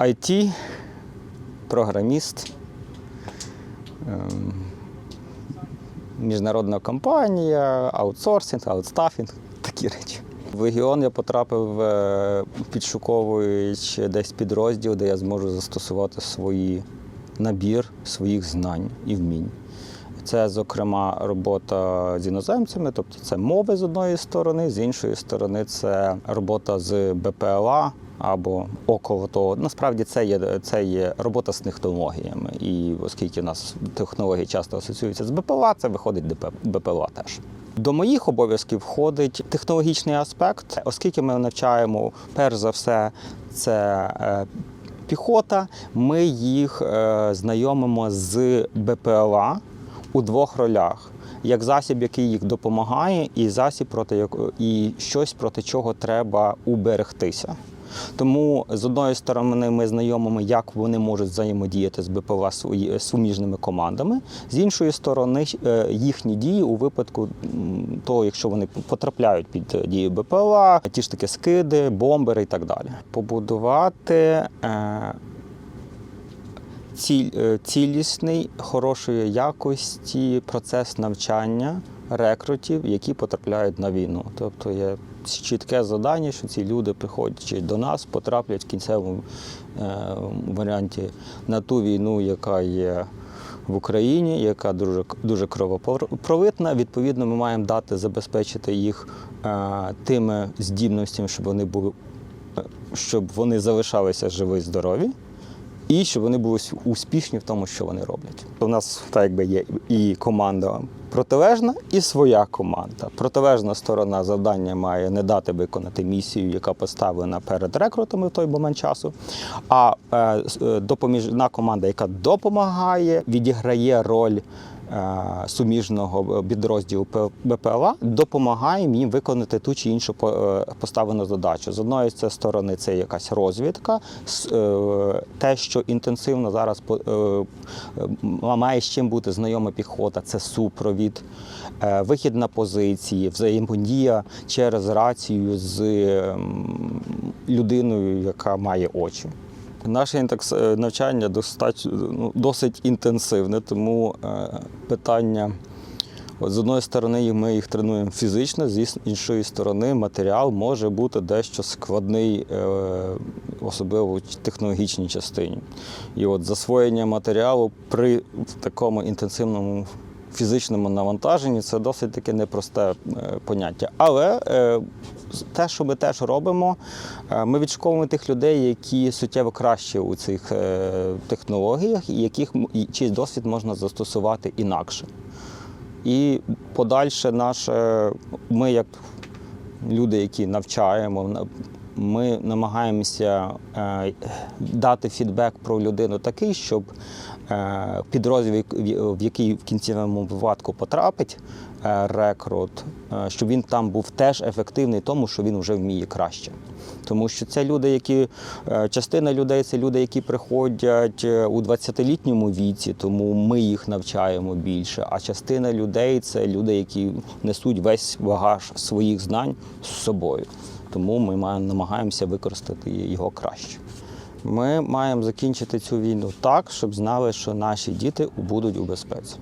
IT, програміст, ем, міжнародна компанія, аутсорсинг, аутстафінг, такі речі. В регіон я потрапив, е, підшуковуючи десь підрозділ, де я зможу застосувати свої набір своїх знань і вмінь. Це, зокрема, робота з іноземцями, тобто це мови з одної сторони, з іншої сторони, це робота з БПЛА або около того. Насправді це є, це є робота з технологіями. І оскільки у нас технології часто асоціюються з БПЛА, це виходить БПЛА теж. До моїх обов'язків входить технологічний аспект, оскільки ми навчаємо перш за все це е, піхота. Ми їх е, знайомимо з БПЛА у двох ролях. Як засіб, який їх допомагає, і засіб проти яко- і щось проти чого треба уберегтися. Тому з одної сторони ми знайомимо, як вони можуть взаємодіяти з БПЛА суміжними командами. З іншої сторони, е, їхні дії у випадку того, якщо вони потрапляють під дію БПЛА, ті ж таки скиди, бомбери і так далі. Побудувати е, е, цілісний, хорошої якості процес навчання рекрутів, які потрапляють на війну. Тобто є чітке завдання, що ці люди, приходячи до нас, потраплять в кінцевому е, варіанті на ту війну, яка є. В Україні, яка дуже дуже кровопролитна. Відповідно, ми маємо дати забезпечити їх е, тими здібностями, щоб вони були, е, щоб вони залишалися живі, здорові, і щоб вони були успішні в тому, що вони роблять. У нас так якби є і команда протилежна, і своя команда. Протилежна сторона завдання має не дати виконати місію, яка поставлена перед рекрутами в той момент часу. А е, е, допоміжна команда, яка допомагає, відіграє роль. е, Суміжного підрозділу БПЛА допомагає їм виконати ту чи іншу поставлену задачу. З одної сторони це якась розвідка, те, що інтенсивно зараз має з чим бути знайома піхота, це супровід, е, вихід на позиції, взаємодія через рацію з ем, людиною, яка має очі. Наше е, навчання ну, досить інтенсивне, тому е, питання. От з одної сторони, ми їх тренуємо фізично, з іншої сторони, матеріал може бути дещо складний, особливо в технологічній частині. І от засвоєння матеріалу при такому інтенсивному фізичному навантаженні це досить таки непросте е, поняття. Але е, те, що ми теж робимо, е, ми відшуковуємо тих людей, які суттєво краще у цих технологіях, і яких м- і чий досвід можна застосувати інакше. І подальше наше, ми як люди, які навчаємо, на- ми намагаємося е, дати фідбек про людину такий, щоб е, підрозділ, в- який в кінцевому випадку потрапить е, рекрут, щоб він там був теж ефективний, тому що він вже вміє краще. Тому що це люди, які е, частина людей це люди, які приходять е, у 20-літньому віці, тому ми їх навчаємо більше. А частина людей це люди, які несуть весь багаж своїх знань з собою. Тому ми маємо, намагаємося використати його краще. Ми маємо закінчити цю війну так, щоб знали, що наші діти будуть у безпеці.